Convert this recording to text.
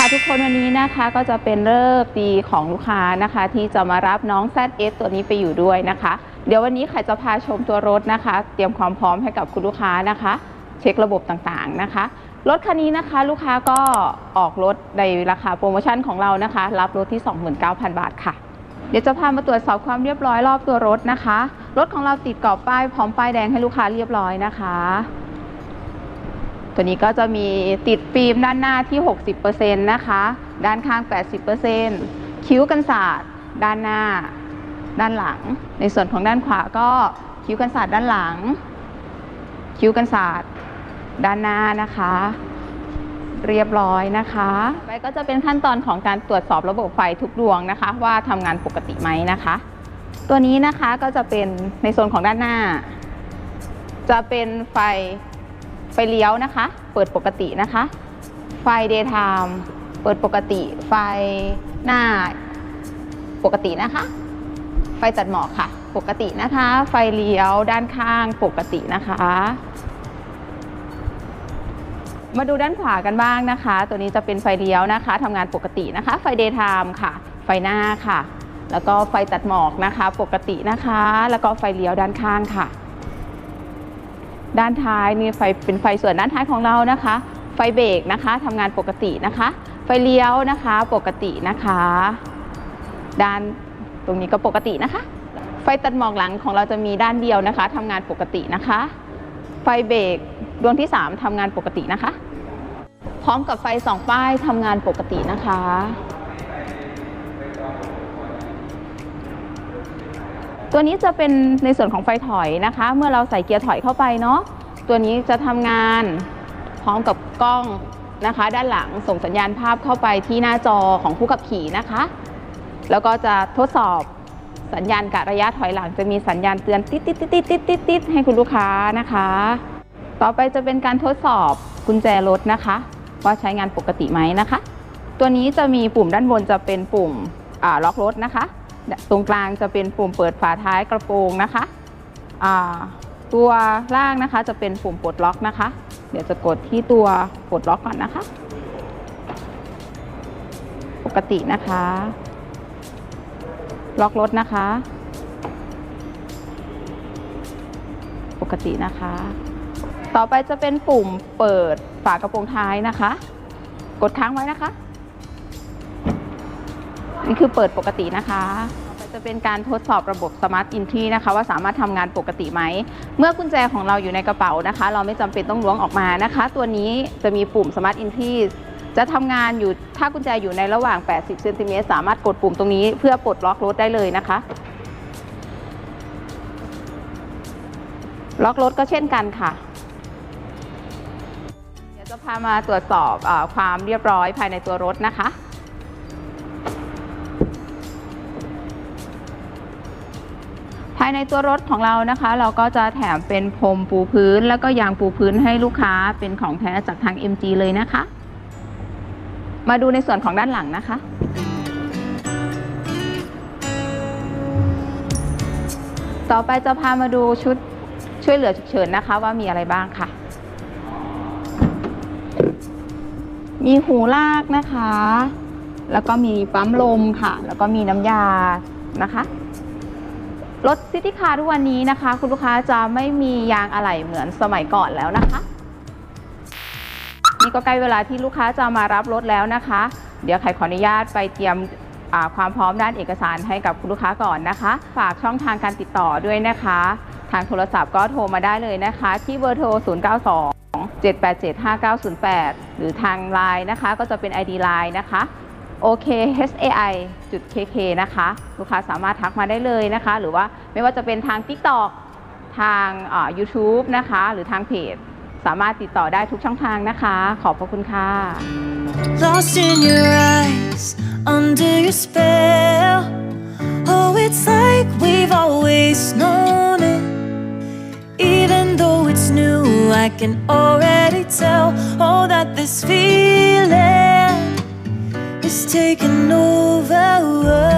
ค่ะทุกคนวันนี้นะคะก็จะเป็นเลิกดีของลูกค้านะคะ ที่จะมารับน้อง ZS ตัวนี้ไปอยู่ด้วยนะคะ เดี๋ยววันนี้ใครจะพาชมตัวรถนะคะ เตรียมความพร้อมให้กับคุณลูกค้านะคะ เช็คระบบต่างๆนะคะรถคันนี้นะคะลูกค้าก็ออกรถในราคาโปรโมชั่นของเรานะคะ รับรถที่ 29,000 บาทค่ะ เดี๋ยวจะพามาตรวจสอบความเรียบร้อยรอบตัวรถนะคะ รถของเราติดกรอบป้ายพร้อมป้ายแดงให้ลูกค้าเรียบร้อยนะคะ ตัวนี้ก็จะมีติดฟิล์มด้านหน้าที่ 60%นะคะ ด้านข้าง 80%คิ้วกันศาสตร์ด้านหน้า ด้านหลัง ในส่วนของด้านขวาก็คิ้วกันศาสตร์ด้านหลัง คิ้วกันศาสตร์ด้านหน้านะคะ เรียบร้อยนะคะไปก็จะเป็นขั้นตอนของการตรวจสอบระบบไฟทุกดวงนะคะ ว่าทำงานปกติไหมนะคะ ตัวนี้นะคะก็จะเป็นในโซนของด้านหน้า จะเป็นไฟ ฟเลี้ยวนะคะ เปิดปกตินะคะ ไฟ daytime เปิดปกติ ไฟหน้าปกตินะคะ ไฟตัดหมอกค่ะ ปกตินะคะ ไฟเลี้ยวด้านข้างปกตินะคะ มาดูด้านขวากันบ้างนะคะ ตัวนี้จะเป็นไฟเลี้ยวนะคะทำงานปกตินะคะ ไฟ daytime ค่ะ ไฟหน้าค่ะ แล้วก็ไฟตัดหมอกนะคะ ปกตินะคะ แล้วก็ไฟเลี้ยวด้านข้างค่ะ ด้านท้ายนี่ไฟเป็นไฟส่วนด้านท้ายของเรานะคะ ไฟเบรกนะคะทำงานปกตินะคะ ไฟเลี้ยวนะคะปกตินะคะ ด้านตรงนี้ก็ปกตินะคะ ไฟตัดหมอกหลังของเราจะมีด้านเดียวนะคะทำงานปกตินะคะ ไฟเบรกดวงที่ 3ทำงานปกตินะคะ พร้อมกับไฟสองป้ายทำงานปกตินะคะ ตัวนี้จะเป็นในส่วนของไฟถอยนะคะ เมื่อเราใส่เกียร์ถอยเข้าไปเนาะตัวนี้จะทำงานพร้อมกับกล้องนะคะ ด้านหลังส่งสัญญาณภาพเข้าไปที่หน้าจอของผู้ขับขี่นะคะ แล้วก็จะทดสอบสัญญาณกะระยะถอยหลังจะมีสัญญาณเตือนติดติดติดติดติดติดติดให้คุณลูกค้านะคะ ต่อไปจะเป็นการทดสอบกุญแจรถนะคะ ว่าใช้งานปกติไหมนะคะ ตัวนี้จะมีปุ่มด้านบนจะเป็นปุ่มล็อกรถนะคะ ตรงกลางจะเป็นปุ่มเปิดฝาท้ายกระโปรงนะคะอ่าตัวล่างนะคะจะเป็นปุ่มปลดล็อกนะคะ เดี๋ยวจะกดที่ตัวปลดล็อกก่อนนะคะ ปกตินะคะ ล็อกรถนะคะ ปกตินะคะ ต่อไปจะเป็นปุ่มเปิดฝากระโปรงท้ายนะคะ กดค้างไว้นะคะ นี่คือเปิดปกตินะคะจะเป็นการทดสอบระบบ Smart Entry นะคะว่าสามารถทำงานปกติไหม เมื่อกุญแจของเราอยู่ในกระเป๋านะคะ เราไม่จำเป็นต้องล้วงออกมานะคะ ตัวนี้จะมีปุ่ม Smart Entry จะทำงานอยู่ถ้ากุญแจอยู่ในระหว่าง 80 เซนติเมตรสามารถกดปุ่มตรงนี้เพื่อปลดล็อกรถได้เลยนะคะ ล็อกรถก็เช่นกันค่ะ เดี๋ยวจะพามาตรวจสอบอความเรียบร้อยภายในตัวรถนะคะายในตัวรถของเรานะคะ เราก็จะแถมเป็นพรมปูพื้น แล้วก็ยางปูพื้นให้ลูกค้าเป็นของแท้จากทาง MG เลยนะคะ มาดูในส่วนของด้านหลังนะคะต่อไปจะพามาดูชุดช่วยเหลือฉุกเฉินนะคะ ว่ามีอะไรบ้างค่ะ มีหูลากนะคะ แล้วก็มีปั๊มลมค่ะ แล้วก็มีน้ำยานะคะ รถซิตี้คาร์ทุกวันนี้นะคะ คุณลูกค้าจะไม่มียางอะไหล่เหมือนสมัยก่อนแล้วนะคะ นี่ก็ใกล้เวลาที่ลูกค้าจะมารับรถแล้วนะคะ เดี๋ยวใครขออนุญาตไปเตรียมความพร้อมด้านเอกสารให้กับคุณลูกค้าก่อนนะคะ ฝากช่องทางการติดต่อด้วยนะคะ ทางโทรศัพท์ก็โทรมาได้เลยนะคะ ที่เบอร์โทร 092 787 5908 หรือทางไลน์นะคะ ก็จะเป็น ID Line นะคะ โอเค HAI จุด KK นะคะ ลูกค้าสามารถทักมาได้เลยนะคะ หรือว่าไม่ว่าจะเป็นทาง TikTok ทาง YouTube นะคะ หรือทางเพจ สามารถติดต่อได้ทุกช่องทางนะคะ ขอบพระคุณค่ะ Lost in your eyes, under your spell. Oh, it's like we've always known it. Even though it's new, I can already tell. Oh, that this feeling is taking over.